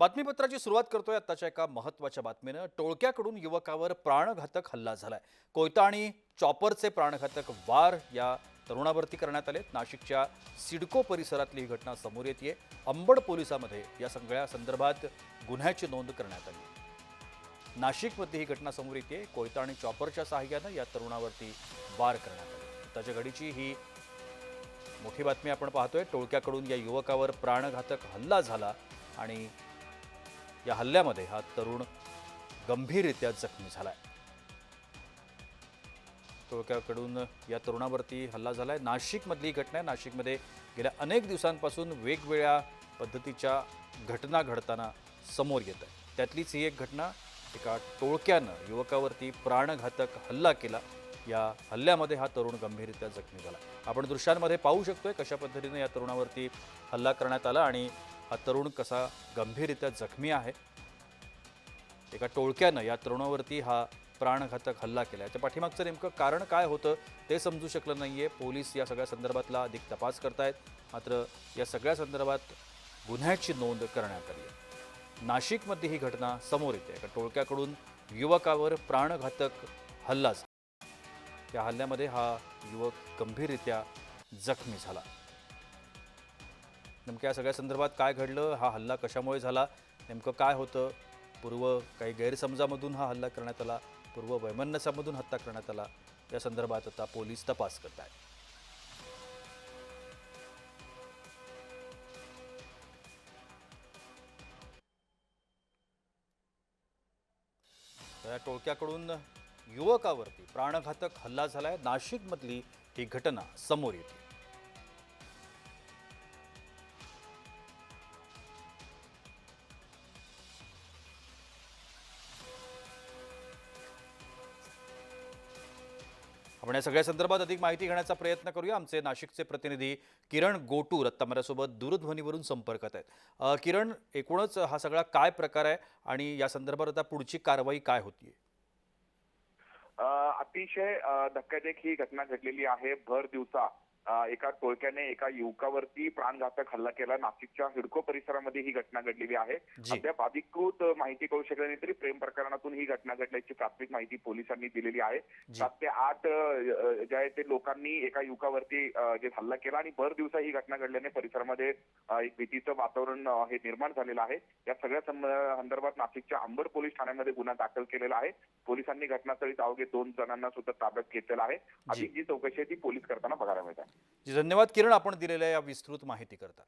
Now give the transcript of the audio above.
बातमीपत्राची सुरुवात करतोय आत्ताच्या एका महत्त्वाच्या बातमीनं. टोळक्याकडून युवकावर प्राणघातक हल्ला झालाय. कोयता आणि चॉपरचे प्राणघातक वार या तरुणावरती करण्यात आले नाशिकच्या सिडको परिसरातली ही घटना समोर येते अंबड पोलिसामध्ये या सगळ्या संदर्भात गुन्ह्याची नोंद करण्यात आली. नाशिकमध्ये ही घटना समोर येते कोयता आणि चॉपरच्या सहाय्यानं या तरुणावरती वार करण्यात आले. त्याच्या घडीची ही मोठी बातमी आपण पाहतोय. टोळक्याकडून या युवकावर प्राणघातक हल्ला झाला आणि या हल्ल्यामध्ये हा तरुण गंभीररित्या जखमी झाला आहे टोळक्याकडून या तरुणावरती हल्ला झाला आहे नाशिकमधली ही घटना आहे. नाशिकमध्ये गेल्या अनेक दिवसांपासून वेगवेगळ्या पद्धतीच्या घटना घडताना समोर येत आहे. त्यातलीच ही एक घटना एका टोळक्यानं युवकावरती प्राणघातक हल्ला केला. या हल्ल्यामध्ये हा तरुण गंभीररित्या जखमी झाला. आपण दृश्यांमध्ये पाहू शकतोय कशा पद्धतीने या तरुणावरती हल्ला करण्यात आला आणि हा तरुण कसा गंभीररित्या जखमी आहे? एका टोळक्यानं या तरुणावरती हा प्राणघातक हल्ला केला. याच्या पाठीमागचं नेमकं कारण काय होतं ते समजू शकलं नाही आहे पोलीस या सगळ्या संदर्भातला अधिक तपास करतायत. मात्र या सगळ्या संदर्भात गुन्ह्याची नोंद करण्यात आली आहे. नाशिकमध्ये ही घटना समोर येते. एका टोळक्याकडून युवकावर प्राणघातक हल्ला झाला. या हल्ल्यामध्ये हा युवक गंभीररित्या जखमी झाला. नेमक्या या सगळ्या संदर्भात काय घडलं हा हल्ला कशामुळे झाला नेमकं काय होतं? पूर्व काही गैरसमजामधून हा हल्ला करण्यात आला पूर्व वैमनस्यामधून हत्या करण्यात आला या संदर्भात आता पोलीस तपास करत आहेत या टोळक्याकडून युवकावरती प्राणघातक हल्ला झालाय. नाशिकमधली ही घटना समोर येते. आपण या सगळ्या संदर्भात अधिक माहिती घेण्याचा प्रयत्न करूया. आमचे नाशिकचे प्रतिनिधी किरण गोटूर आत्ता माझ्यासोबत दूरध्वनीवरून संपर्कात आहेत किरण एकूणच हा सगळा काय प्रकार आहे आणि या संदर्भात आता पुढची कारवाई काय होतीये? अतिशय धक्कादायक ही घटना घडलेली आहे. भर दिवसा एका टोळक्याने एका युवकावरती प्राणघातक हल्ला केला. नाशिकच्या हिडको परिसरामध्ये ही घटना घडलेली आहे. अद्याप अधिकृत माहिती कळू शकली नाही तरी प्रेम प्रकरणातून ही घटना घडल्याची प्राथमिक माहिती पोलिसांनी दिलेली आहे. सात ते आठ जे आहे ते लोकांनी एका युवकावरती जे हल्ला केला आणि भर दिवसा ही घटना घडल्याने परिसरामध्ये एक भीतीचं वातावरण हे निर्माण झालेलं आहे. या सगळ्या संदर्भात नाशिकच्या अंबड पोलीस ठाण्यामध्ये गुन्हा दाखल केलेला आहे. पोलिसांनी घटनास्थळी अवघे दोन जणांना सुद्धा ताब्यात घेतलेला आहे. अधिक जी चौकशी आहे ती पोलीस करताना बघायला मिळत आहे. जी धन्यवाद किरण आपण दिलेल्या या विस्तृत माहिती करता